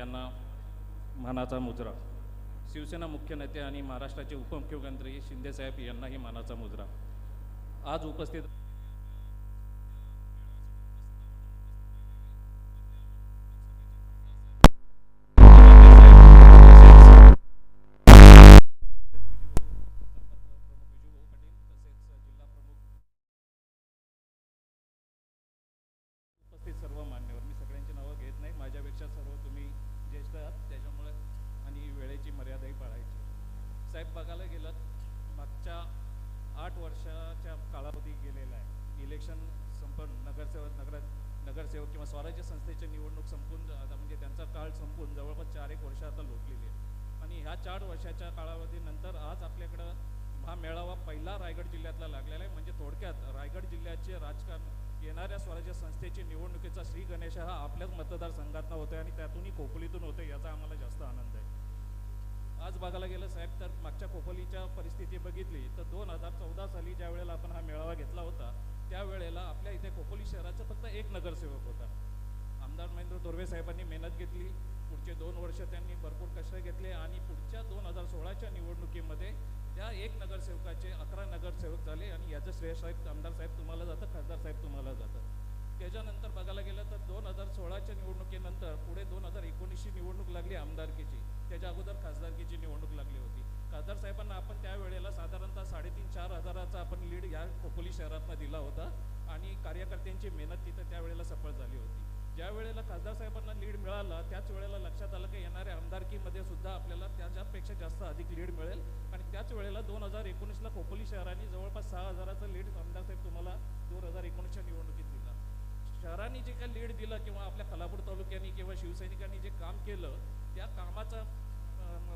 यांना मानाचा मुजरा. शिवसेना मुख्य नेते आणि महाराष्ट्राचे उपमुख्यमंत्री शिंदेसाहेब यांनाही मानाचा मुजरा. आज उपस्थित नगरसेवक किंवा स्वराज्य संस्थेची निवडणूक संपून आता म्हणजे त्यांचा काळ संपून जवळपास चार एक वर्ष आता लोटलेली आहे. आणि ह्या चार वर्षाच्या कालावधीनंतर आज आपल्याकडं हा मेळावा पहिला रायगड जिल्ह्यातला लागलेला आहे. म्हणजे थोडक्यात रायगड जिल्ह्याचे राजकारण येणाऱ्या स्वराज्य संस्थेची निवडणुकीचा श्री गणेश हा आपल्याच मतदारसंघातनं होतोय आणि त्यातूनही खोपोलीतून होतोय याचा आम्हाला जास्त आनंद आहे. आज बघायला गेलं साहेब तर मागच्या खोपोलीच्या परिस्थिती बघितली तर दोन हजार चौदा साली ज्या वेळेला आपण हा मेळावा घेतला होता त्यावेळेला आपल्या इथे खोपोली शहराचा फक्त एक नगरसेवक होता. आमदार महेंद्र धोर्वे साहेबांनी मेहनत घेतली. पुढचे दोन वर्ष त्यांनी भरपूर कष्ट घेतले आणि पुढच्या दोन हजार सोळाच्या निवडणुकीमध्ये त्या एक नगरसेवकाचे अकरा नगरसेवक झाले आणि याचं श्रेय साहेब आमदार साहेब तुम्हाला जातं खासदार साहेब तुम्हाला जातं. त्याच्यानंतर बघायला गेलं तर दोन हजार सोळाच्या निवडणुकीनंतर पुढे दोन हजार एकोणीसची निवडणूक लागली आमदारकीची. त्याच्या अगोदर खासदारकीची निवडणूक लागली होती. खासदार साहेबांना आपण त्यावेळेला साधारणतः साडेतीन चार हजाराचा आपण लीड या खोपोली शहरातनं दिला होता. आणि कार्यकर्त्यांची मेहनत तिथं त्यावेळेला सफळ झाली होती. ज्या वेळेला खासदार साहेबांना लीड मिळाला त्याच वेळेला लक्षात आलं की येणाऱ्या आमदारकीमध्ये सुद्धा आपल्याला त्याच्यापेक्षा जास्त अधिक लीड मिळेल. आणि त्याच वेळेला दोन हजार एकोणीसला खोपोली शहराने जवळपास सहा हजाराचं लीड आमदार साहेब तुम्हाला दोन हजार एकोणीसच्या निवडणुकीत दिला. शहरांनी जे काही लीड दिलं किंवा आपल्या कलापूर तालुक्याने किंवा शिवसैनिकांनी जे काम केलं त्या कामाचा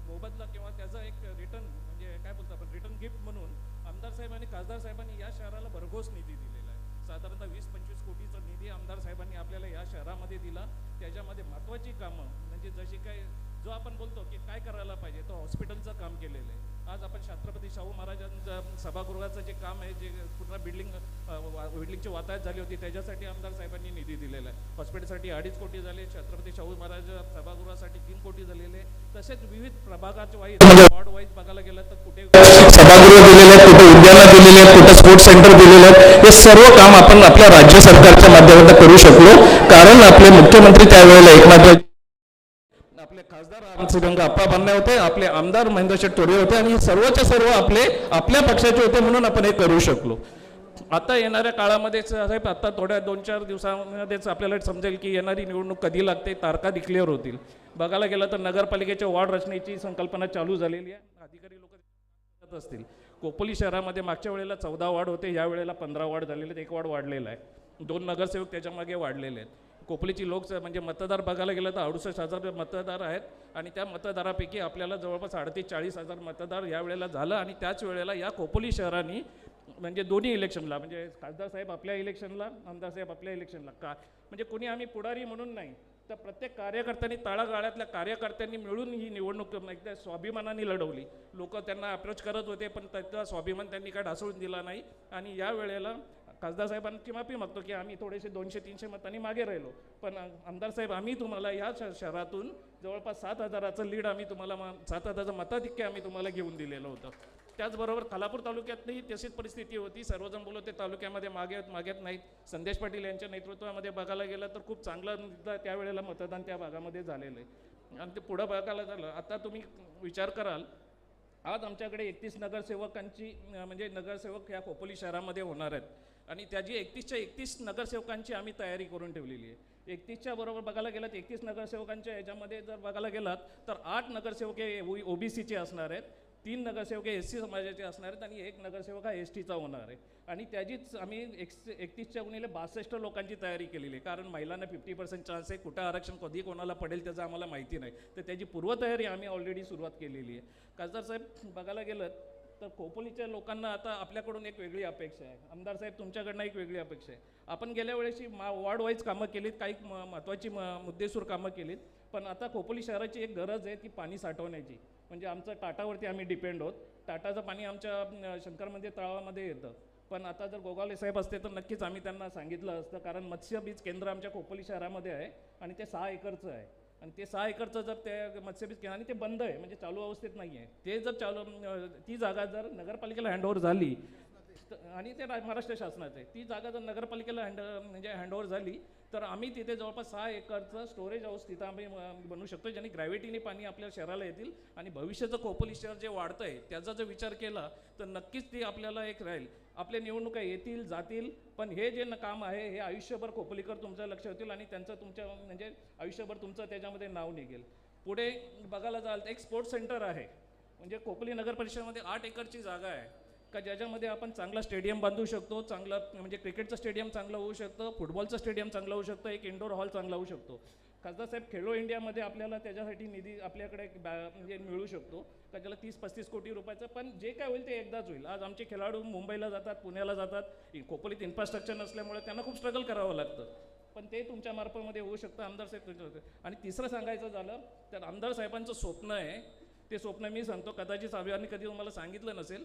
मोबदला किंवा त्याचा एक रिटर्न म्हणजे काय बोलतो आपण रिटर्न गिफ्ट म्हणून आमदार साहेब आणि खासदार साहेबांनी या शहराला भरघोस निधी दिला. साधारणतः वीस पंचवीस कोटीचा निधी आमदार साहेबांनी आपल्याला या शहरामध्ये दिला. त्याच्यामध्ये महत्त्वाची कामं म्हणजे जशी काय जो आपण बोलतो की काय करायला पाहिजे तो हॉस्पिटलचं काम केलेलं आहे. आज आपण छत्रपती शाहू महाराजांचं सभागृहाचं जे काम आहे जे पूर्ण बिल्डिंग बिल्डिंगची वातायत झाली होती त्याच्यासाठी आमदार साहेबांनी निधी दिलेला आहे. हॉस्पिटलसाठी अडीच कोटी झाले छत्रपती शाहू महाराज सभागृहासाठी तीन कोटी झालेले तसेच विविध प्रभागाच्या वाईज वॉर्ड वाईज बघायला गेलं तर कुठे सभागृह दिलेले आहेत कुठे उद्यानं दिलेले आहेत कुठे स्पोर्ट्स सेंटर दिलेले आहेत हे सर्व काम आपण आपल्या राज्य सरकारच्या माध्यमातून करू शकलो. कारण आपले मुख्यमंत्री त्यावेळेला एकनाथ आपले खासदार श्रीरंग अप्पा बांधणे होते आपले आमदार महेंद्र शेठ तोडे होते आणि हे सर्वच्या सर्व आपले आपल्या पक्षाचे होते म्हणून आपण हे करू शकलो. आता येणाऱ्या काळामध्ये साहेब आता थोड्या दोन चार दिवसामध्येच आपल्याला समजेल की येणारी निवडणूक कधी लागते तारखा डिक्लेअर होतील. बघायला गेलं तर नगरपालिकेच्या वॉर्ड रचनेची संकल्पना चालू झालेली आहे. अधिकारी लोक करत असतील. कोपोली शहरामध्ये मागच्या वेळेला चौदा वार्ड होते या वेळेला पंधरा वार्ड झालेले आहेत एक वार्ड वाढलेला आहे. दोन नगरसेवक त्याच्यामागे वाढलेले आहेत. कोपलीची लोक म्हणजे मतदार बघायला गेलं तर अडुसष्ट हजार मतदार आहेत आणि त्या मतदारापैकी आपल्याला जवळपास अडतीस चाळीस हजार मतदार या वेळेला झालं आणि त्याच वेळेला या कोपली शहराने म्हणजे दोन्ही इलेक्शनला म्हणजे खासदार साहेब आपल्या इलेक्शनला आमदार साहेब आपल्या इलेक्शनला. का? म्हणजे कोणी आम्ही पुढारी म्हणून नाही तर प्रत्येक कार्यकर्त्यांनी तळागाळ्यातल्या कार्यकर्त्यांनी मिळून ही निवडणूक एकदा स्वाभिमानाने लढवली. लोक त्यांना अप्रोच करत होते पण त्याचा स्वाभिमान त्यांनी काय ढासळून दिला नाही. आणि या वेळेला खासदार साहेबांची माफी मागतो की आम्ही थोडेसे दोनशे तीनशे मतांनी मागे राहिलो. पण आमदार साहेब आम्ही तुम्हाला या श- शहरातून जवळपास सात हजाराचं लीड आम्ही तुम्हाला मा- सात हजाराचं मताधिक्य आम्ही तुम्हाला घेऊन दिलेलं होतं. त्याचबरोबर खालापूर तालुक्यातही तशीच परिस्थिती होती. सर्वजण बोलत ते तालुक्यामध्ये मागे मागेत नाहीत. संदेश पाटील यांच्या नेतृत्वामध्ये बघायला गेलं तर खूप चांगलं त्यावेळेला मतदान त्या भागामध्ये झालेलं आहे. आणि ते पुढं बघायला झालं. आता तुम्ही विचार कराल आज आमच्याकडे एकतीस नगरसेवकांची म्हणजे नगरसेवक ह्या खोपोली शहरामध्ये होणार आहेत. आणि त्याची एकतीसच्या एकतीस नगरसेवकांची आम्ही तयारी करून ठेवलेली आहे. एकतीसच्या बरोबर बघायला गेलात एकतीस नगरसेवकांच्या याच्यामध्ये जर बघायला गेलात तर आठ नगरसेवक हे ओबीसीचे असणार आहेत. तीन नगरसेवक हे एस सी समाजाचे असणार आहेत आणि एक नगरसेवक हा एस टीचा होणार आहे. आणि त्याचीच आम्ही एक एकतीसच्या गुणिले बासष्ट लोकांची तयारी केलेली आहे. कारण महिलांना फिफ्टी पर्सेंट चान्स आहे. कुठं आरक्षण कधी कोणाला पडेल त्याचं आम्हाला माहिती नाही. तर त्याची पूर्वतयारी आम्ही ऑलरेडी सुरुवात केलेली आहे. खासदार साहेब बघायला गेलं तर खोपोलीच्या लोकांना आता आपल्याकडून एक वेगळी अपेक्षा आहे. आमदार साहेब तुमच्याकडनं एक वेगळी अपेक्षा आहे. आपण गेल्या वेळेशी मा वॉर्ड वाईज कामं केलीत काही म- महत्त्वाची म मुद्देसूर कामं केलीत. पण आता खोपोली शहराची एक गरज आहे ती पाणी साठवण्याची. म्हणजे आमचं टाटावरती आम्ही डिपेंड आहोत. टाटाचं पाणी आमच्या शंकर मंदिर तळावामध्ये येतं. पण आता जर गोगावले साहेब असते तर नक्कीच आम्ही त्यांना सांगितलं असतं. कारण मत्स्य बीज केंद्र आमच्या खोपोली शहरामध्ये आहे आणि ते सहा एकरचं आहे. आणि ते सहा एकरचं जर ते मत्स्यबीज केंद्र आणि ते बंद आहे म्हणजे चालू अवस्थेत नाही आहे. ते जर चालू ती जागा जर नगरपालिकेला हँडओव्हर झाली आणि ते रा- महाराष्ट्र शासनाचं आहे. ती जागा जर नगरपालिकेला हँड म्हणजे हँडओव्हर झाली तर आम्ही तिथे जवळपास सहा एकरचं स्टोरेज हाऊस तिथं आम्ही बनवू शकतो ज्याने ग्रॅव्हिटीने पाणी आपल्या शहराला येतील आणि भविष्याचं खोपोली शहर जे वाढतं आहे त्याचा जर विचार केला तर नक्कीच ती आपल्याला एक राहील. आपल्या निवडणुका येतील जातील पण हे जे न- काम आहे हे आयुष्यभर खोपोलीकर तुमचं लक्ष होतील आणि त्यांचं तुमच्या म्हणजे आयुष्यभर तुमचं त्याच्यामध्ये नाव निघेल. पुढे बघायला जाल तर एक स्पोर्ट्स सेंटर आहे. म्हणजे खोपोली नगर परिषदेमध्ये आठ एकरची जागा आहे. का ज्याच्यामध्ये आपण चांगला स्टेडियम बांधू शकतो चांगलं म्हणजे क्रिकेटचं स्टेडियम चांगलं होऊ शकतं फुटबॉलचं स्टेडियम चांगलं होऊ शकतं एक इंडोर हॉल चांगला होऊ शकतो. खासदार साहेब खेलो इंडियामध्ये आपल्याला त्याच्यासाठी निधी आपल्याकडे बॅ म्हणजे मिळू शकतो का ज्याला तीस पस्तीस कोटी रुपयाचं पण जे काय होईल ते एकदाच होईल. आज आमचे खेळाडू मुंबईला जातात पुण्याला जातात खोपोलीत इन्फ्रास्ट्रक्चर नसल्यामुळे त्यांना खूप स्ट्रगल करावं लागतं. पण ते तुमच्या मार्फतमध्ये होऊ शकतं आमदार साहेब तुमच्या आणि तिसरं सांगायचं झालं तर आमदार साहेबांचं स्वप्न आहे ते स्वप्न मी सांगतो कदाचित साहेबांनी कधी तुम्हाला सांगितलं नसेल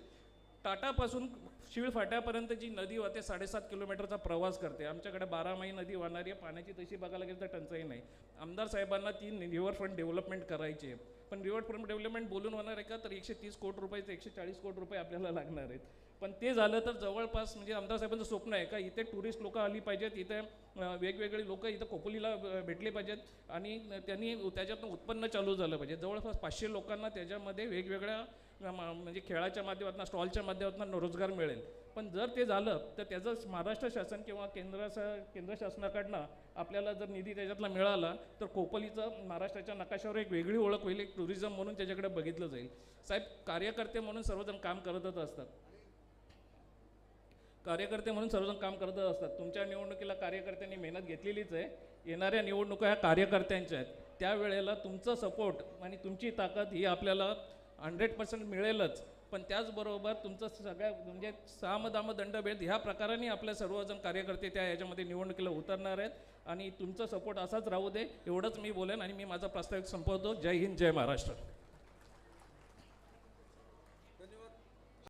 टाटापासून शिळ फाट्यापर्यंत जी नदी वाहते साडेसात किलोमीटरचा प्रवास करते. आमच्याकडे बारामाही नदी वाहणारी आहे. पाण्याची तशी बघायला गेलं तर टंचाई नाही. आमदार साहेबांना ती रिव्हरफ्रंट डेव्हलपमेंट करायची आहे. पण रिव्हरफ्रंट डेव्हलपमेंट बोलून होणार आहे का? तर एकशे तीस कोटी रुपये ते एकशे चाळीस कोटी रुपये आपल्याला लागणार आहेत. पण ते झालं तर जवळपास म्हणजे आमदार साहेबांचं स्वप्न आहे का? इथे टुरिस्ट लोक आली पाहिजेत. इथे वेगवेगळी वेगवेगळे लोक इथं खोपोलीला भेटले पाहिजेत. आणि त्यांनी त्याच्यातून उत्पन्न चालू झालं पाहिजे. जवळपास पाचशे लोकांना त्याच्यामध्ये वेगवेगळ्या म्हणजे खेळाच्या माध्यमातून स्टॉलच्या माध्यमातून रोजगार मिळेल. पण जर ते झालं तर त्याचं महाराष्ट्र शासन किंवा केंद्र केंद्र शासनाकडनं आपल्याला जर निधी त्याच्यातला मिळाला तर कोपलीचं महाराष्ट्राच्या नकाशावर एक वेगळी ओळख होईल एक टुरिझम म्हणून त्याच्याकडे बघितलं जाईल. साहेब कार्यकर्ते म्हणून सर्वजण काम करतच असतात. कार्यकर्ते म्हणून सर्वजण काम करतच असतात. तुमच्या निवडणुकीला कार्यकर्त्यांनी मेहनत घेतलेलीच आहे. येणाऱ्या निवडणुका ह्या कार्यकर्त्यांच्या आहेत. त्यावेळेला तुमचा सपोर्ट आणि तुमची ताकद ही आपल्याला हंड्रेड पर्सेंट मिळेलच. पण त्याचबरोबर तुमचं सगळ्या म्हणजे सामदाम दंडभेद ह्या प्रकाराने आपल्या सर्वजण कार्यकर्ते त्या याच्यामध्ये निवडणुकीला उतरणार आहेत. आणि तुमचा सपोर्ट असाच राहू दे एवढंच मी बोलेन आणि मी माझा प्रास्ताविक संपवतो. जय हिंद जय महाराष्ट्र.